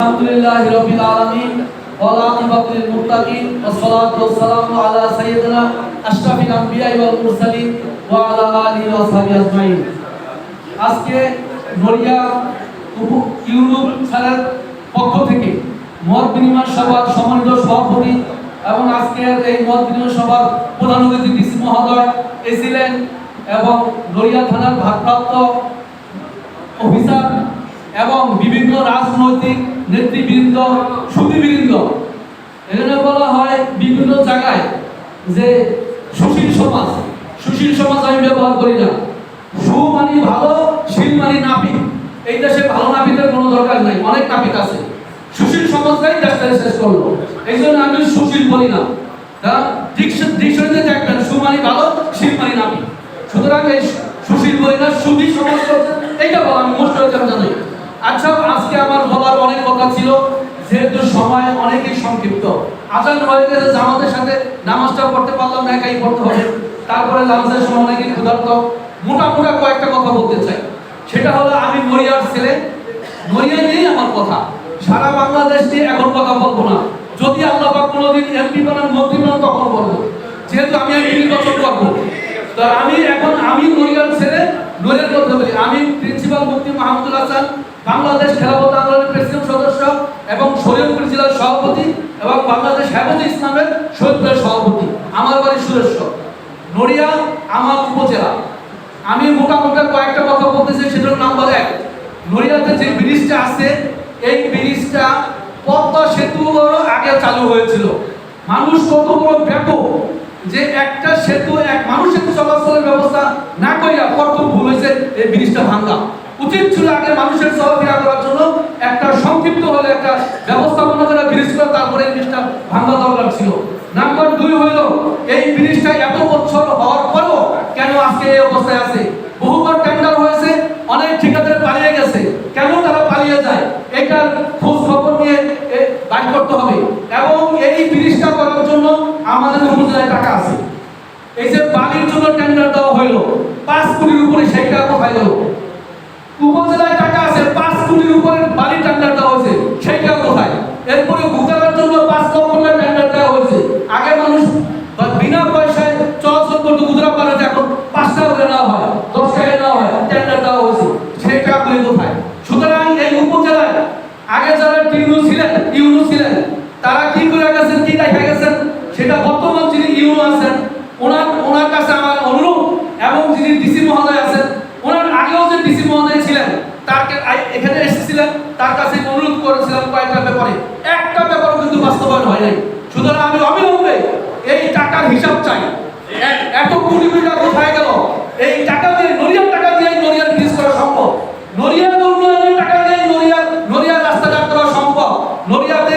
আলহামদুলিল্লাহি রাব্বিল আলামিন ওয়া আকিবাতুল মুত্তাকিন ওয়া সলাতু ওয়া সালামু আলা সাইয়্যিদিনা আশরাফিল আমবিয়া ওয়াল মুরসালিন ওয়া আলা আলিহি ওয়া সাহবিহি আজমাইন। আজকে নড়িয়া ইউরোপ ছাড়ার পক্ষ থেকে মত বিনিময় সভার সম্মানিত সভাপতি এবং আজকের এই মত বিনিময় সভার প্রধান অতিথি ডিসি মহোদয় এসিলেন এবং নড়িয়া থানার ভারপ্রাপ্ত অফিসার এবং বিভিন্ন রাজনৈতিক নেতৃবৃন্দ সুদীবৃন্দ এখানে বলা হয় বিভিন্ন জায়গায় যে সুশীল সমাজ সুশীল সমাজ আমি ব্যবহার করি না। সু মানি ভালো, শীল মানে নাপিত এই দেশে ভালো নাপিতের কোনো দরকার নাই, অনেক নাপিত আছে। সুশীল সমাজটাই দেশটাকে শেষ করল। এই জন্য আমি সুশীল বলি না কারণ ডিকশন- ডিকশনারিতে দেখবেন সু মানে ভালো শীল মানে নাপিত সুতরাং এই সুশীল বলি না সুধী সমাজ করছে এইটা বলা আমি মোস্ট ওয়েলকাম জানাই আচ্ছা আজকে আমার বলার অনেক কথা ছিল, যেহেতু সময় অনেকই সংক্ষিপ্ত। আজান হয়ে গেছে, জামাতের সাথে নামাজটা পড়তে পারলাম না, একাই পড়তে হবে। তারপরে লাঞ্চের সময় অনেকেই ক্ষুধার্ত। মোটা মোটা কয়েকটা কথা বলতে চাই। সেটা হলো, আমি মরিয়ার ছেলে। মরিয়া নিয়েই আমার কথা। সারা বাংলাদেশ নিয়ে এখন কথা বলব না। যদি আল্লাহ পাক কোনোদিন এমপি বানান, মন্ত্রী বানান, তখন বলব। যেহেতু আমি এমপি নির্বাচন করব। তো আমি এখন, আমি নড়িয়ার ছেলে নড়িয়ার কথা বলি। আমি প্রিন্সিপাল মুফতি মাহমুদুল হাসান বাংলাদেশ খেলাফত আন্দোলনের প্রেসিডেন্ট সদস্য এবং শরীয়তপুর জেলার সভাপতি এবং বাংলাদেশ হেফাজত ইসলামের শহীদের সভাপতি। আমার বাড়ি সুরেশ্বর, নড়িয়া, আমার উপজেলা। আমি মোটামুটি কয়েকটা কথা বলতে চাই সেটার নাম্বার এক। নড়িয়াতে যে ব্রিজটা আছে, এই ব্রিজটা পদ্মা সেতু আগে চালু হয়েছিল। মানুষ কত বড় ব্যাপক যে একটা সেতু, এক মানুষের চলাচলের ব্যবস্থা না করিয়া কত ভুল হয়েছে, এই ব্রিজটা ভাঙ্গা উচিত ছিল আগে মানুষের চলাফেরা করার জন্য একটা সংক্ষিপ্ত হলে একটা ব্যবস্থাপনা করে ব্রিজ করে তারপরে এই ব্রিজটা ভাঙ্গা দরকার ছিল। নাম্বার দুই হইল, এই ব্রিজটা এত বছর হওয়ার পরও কেন আজকে এই অবস্থায় আছে? বহুবার টেন্ডার হয়েছে, অনেক ঠিকাদার পালিয়ে গেছে। কেন তারা পালিয়ে যায়? এটার খোঁজ খবর নিয়ে বাইর করতে হবে। এবং এই ব্রিজটা করার জন্য আমাদের উপজেলায় টাকা আছে। এই যে বালির জন্য টেন্ডার দেওয়া হইল, পাঁচ কোটির উপরে সেইটা কোথায় গেল উপজেলায় টাকা আছে পাঁচ কোটির উপরে বালি টেন্ডার দেওয়া হয়েছে সেইটা কোথায় এরপরে ভূতালার জন্য পাঁচ লক্ষ টাকা টেন্ডার দেওয়া হয়েছে আগে মানুষ বা- বিনা পয়সায় চলাচল করতে গুজরাট পারে এখন পাঁচ টাকা করে নেওয়া হয় দশ টাকা নেওয়া হয় টেন্ডার দেওয়া হয়েছে সেই টাকাগুলি কোথায় সুতরাং এই উপজেলায় আগে যারা টিউনু ছিলেন ইউনু ছিলেন তারা কি করে গেছেন কি দেখা গেছেন সেটা বর্তমান যিনি ইউনু আছেন ওনার ওনার কাছে আমার অনুরোধ এবং যিনি ডিসি মহোদয় আছেন ওনার আগেও যে ডিসি মহোদয় ছিলেন তার কে- আই- এখানে এসেছিলেন তার কাছে অনুরোধ করেছিলাম কয়েকটা ব্যাপারে। একটা ব্যাপারও কিন্তু বাস্তবায়ন হয় নাই। সুতরাং আমি অবিলম্বে এই টাকার হিসাব চাই। এত কোটি কোটি টাকা কোথায় গেল? এই টাকা দিয়ে নড়িয়ার ব্রিজ করা সম্ভব নড়িয়ার উন্নয়নের টাকা দিয়ে নড়িয়ার নড়িয়ার রাস্তাঘাট করা সম্ভব নড়িয়াতে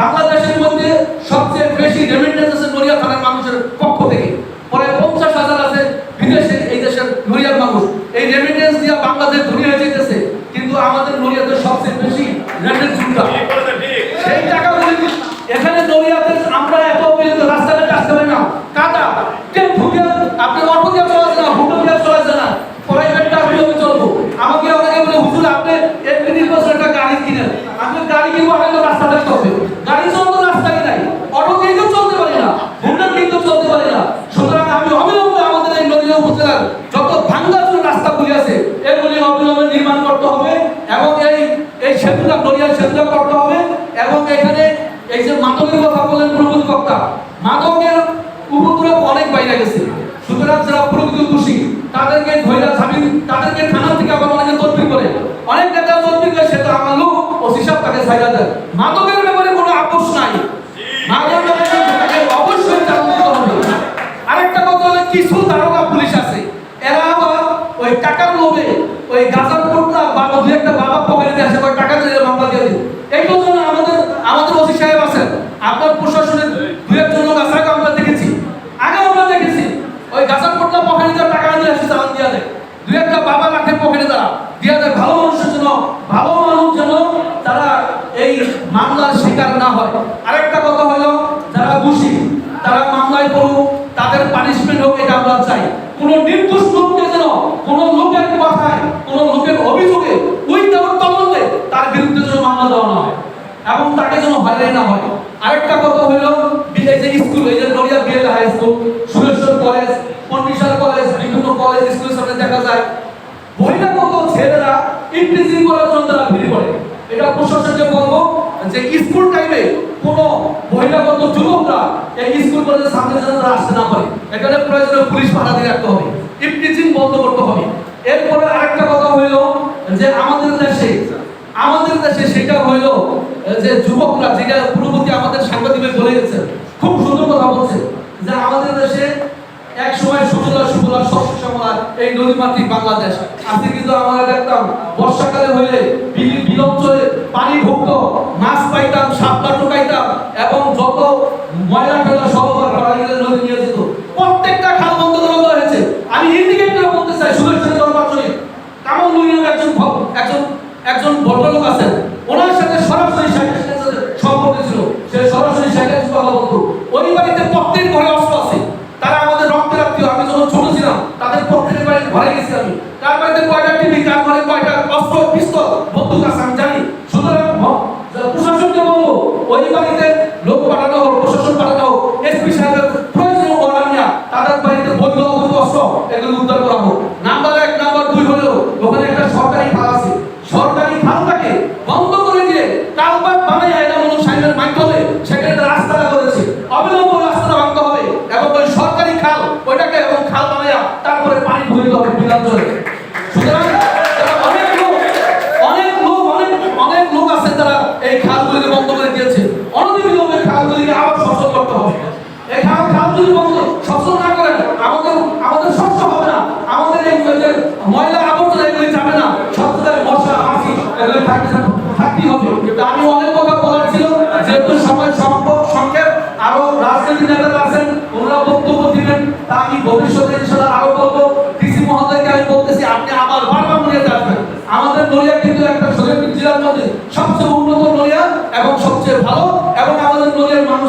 বাংলাদেশের মধ্যে সবচেয়ে বেশি রেমিটেন্স আছে নড়িয়া থানার মানুষের পক্ষ থেকে পরে পঞ্চাশ হাজার আছে বিদেশে এই দেশের নড়িয়ার মানুষ এই রেমিটেন্স দিয়ে বাংলাদেশ ধনী হয়ে যেতেছে কিন্তু আমাদের নড়িয়াতে সবচেয়ে বেশি রেমিটেন্স সুবিধা সেই টাকাগুলি এখানে নড়িয়াতে আমরা এত পর্যন্ত রাস্তাঘাট আসতে পারি না কাদা কেউ ঢুকে আপনি অটো দিয়ে চলাছে না হুটো দিয়ে চলাছে না প্রাইভেটটা আমি আমি চলবো আমাকে অনেকে বলে হুজুর আপনি এমনি নির্বাচন একটা গাড়ি কিনেন আমি গাড়ি কিনবো আগে তো রাস্তা থাকতে হবে গাড়ি চলতো রাস্তাই নাই অটো দিয়ে তো চলতে পারি না হুন্ডা দিয়ে তো চলতে পারি না সুতরাং আমি অবিলম্বে আমাদের এই নদীয়া উপজেলার যত ভাঙ্গাচুর রাস্তাগুলি আছে এগুলি অবিলম্বে নির্মাণ করতে হবে এবং এই এই সেতুটা নড়িয়ার সেতুটা করতে হবে এবং এখানে এই যে মাদকের কথা বলেন প্রভূত বক্তা। মাদকের উপদ্রব অনেক বাইরে গেছে। সুতরাং যারা প্রকৃত দোষী তাদেরকে ধৈর্য জামিন তাদেরকে থানা থেকে আবার অনেকে তদবির করে। অনেক নেতা তদবির করে সেটা আমার লোক ও হিসাব তাকে সাইডা দেয়। মাদকের ব্যাপারে কোনো আপোষ নাই। মাদকের ব্যাপারে তাকে অবশ্যই চালু করতে হবে আরেকটা কথা হলো কিছু দারোগা পুলিশ আছে এরা আবার ওই টাকার লোভে ওই গাজার কোটনা বা দু একটা বাবা পকেটে দিয়ে আসে ওই টাকা দিয়ে মামলা দিয়ে দিই এইটার জন্য আমাদের আমাদের ওসি সাহেব আছেন আপনার প্রশাসনের দু একজন লোক আছে আগে আমরা দেখেছি আগে আমরা দেখেছি ওই গাজার কোটনা পকেটে দিয়ে টাকা দিয়ে আসে চালান দিয়ে দেয় দু একটা বাবা রাখে পকেটে তারা দিয়ে দেয় ভালো মানুষের জন্য ভালো মানুষ যেন তারা এই মামলার শিকার না হয় আরেকটা কথা হলো যারা দোষী মামলায় পড়ুক তাদের পানিশমেন্ট হোক, এটা আমরা চাই। কোন নির্দোষ লোককে যেন, কোন লোকের কথায়, কোন লোকের অভিযোগে উইদাউট তদন্তে তার বিরুদ্ধে যেন মামলা দেওয়া না হয় এবং তাকে যেন হয়রানি না হয়। আরেকটা কথা হলো এই যে স্কুল, এই যে Naria BL high school, Sureshwar college পন্ডিশার college, বিভিন্ন কলেজ, স্কুলের সামনে দেখা যায়। বহিরাগত ছেলেরা ইন্টিজিং করার জন্য তারা ভিড় করে। এটা প্রশাসনকে বলব যে স্কুল টাইমে কোন বহিরাগত যুবকরা এই স্কুল কলেজের সামনে যেন আসতে না পারে। এখানে প্রয়োজনে পুলিশ পাঠা দিয়ে রাখতে হবে ইন্টিজিং বন্ধ করতে হবে। এরপরে আরেকটা কথা হইল যে আমাদের দেশে আমাদের দেশে সেটা হইল যে যুবকরা, যেটা পূর্ববর্তী আমাদের সাংবাদিক বলে গেছে খুব সুন্দর কথা বলছে যে আমাদের দেশে এক সময় সুজলা এই নদীমাতৃক বাংলাদেশ। আজকে কিন্তু আমরা দেখতাম, বর্ষাকালে হইলে পানি ভুক্ত মাছ পাইতাম, সাপটা ঢুকাইতাম এবং যত ময়লা আবার নদী নিয়ে যেত। প্রত্যেকটা খাল বন্ধ হয়েছে। আমি ইন্ডিকেটর বলতে চাই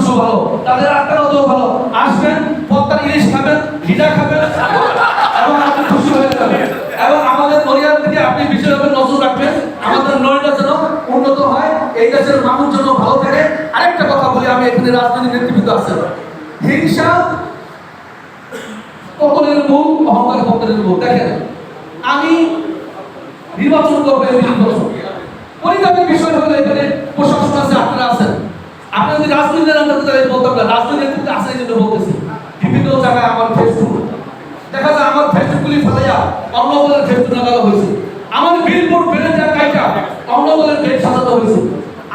মানুষও ভালো, তাদের আত্মারাও ভালো। আসবেন, পদ্মার ইলিশ খাবেন ভিজা খাবেন, এবং আপনি খুশি হয়ে যাবেন। এবং আমাদের নড়িয়ার দিকে আপনি বিশেষভাবে নজর রাখবেন। আমাদের নড়িয়া যেন উন্নত হয় এই দেশের মানুষ যেন ভালো থাকে। আরেকটা কথা বলি, আমি এখানে রাজনৈতিক নেতৃবৃন্দ আছেন। হিংসা পতনের মূল অহংকার পতনের মূল দেখেন, আমি নির্বাচন করব নির্বাচন। বিষয় হলো এখানে প্রশাসন আছে, আপনারা আছেন। আপনি যদি রাজনীতির আন্দাজে তাহলে বলতাম না নেতৃত্বে আছে এই জন্য বলতেছি। বিভিন্ন জায়গায় আমার ফেসবুক দেখা যায় আমার ফেসবুকগুলি ফেলাইয়া অন্য দলের ফেসবুক লাগানো হয়েছে। আমার বিলবোর্ড বেড়ে যা কাইটা অন্য দলের গেট সাজানো হয়েছে।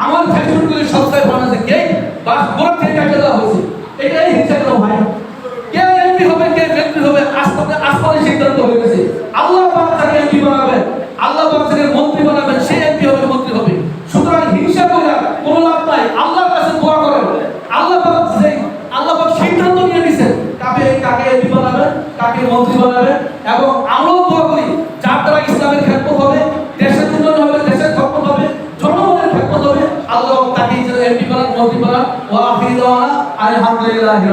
আমার ফেসবুকগুলি সবসময় বানাচ্ছে গেট বা গোড়া থেকে কাটা দেওয়া হয়েছে। এটাই হিংসা কেন ভাই। কে এমপি হবে, কে মন্ত্রী হবে আস্তে আসমানি সিদ্ধান্ত হয়ে গেছে। আল্লাহ পাক তাকে এমপি বানাবেন। আল্লাহ পাক তাকে মন্ত্রী বানাবেন। সে এমপি হবে মন্ত্রী হবে সুতরাং হিংসা করে কোনো লাভ নাই আল্লাহর কাছে দোয়া করেন আল্লাহ পাক যে আল্লাহ পাক সিদ্ধান্ত নিয়ে নিছেন কাকে কাকে এমপি কাকে মন্ত্রী বানাবেন এবং তো বলি যার দ্বারা ইসলামের ক্ষেত্র হবে, দেশের উন্নয়ন হবে, দেশের ক্ষেত্র হবে, জনগণের ক্ষেত্র হবে, আল্লাহ তাকে এমপি বানান মন্ত্রী বানান ও দাওয়ানা আলহামদুলিল্লাহি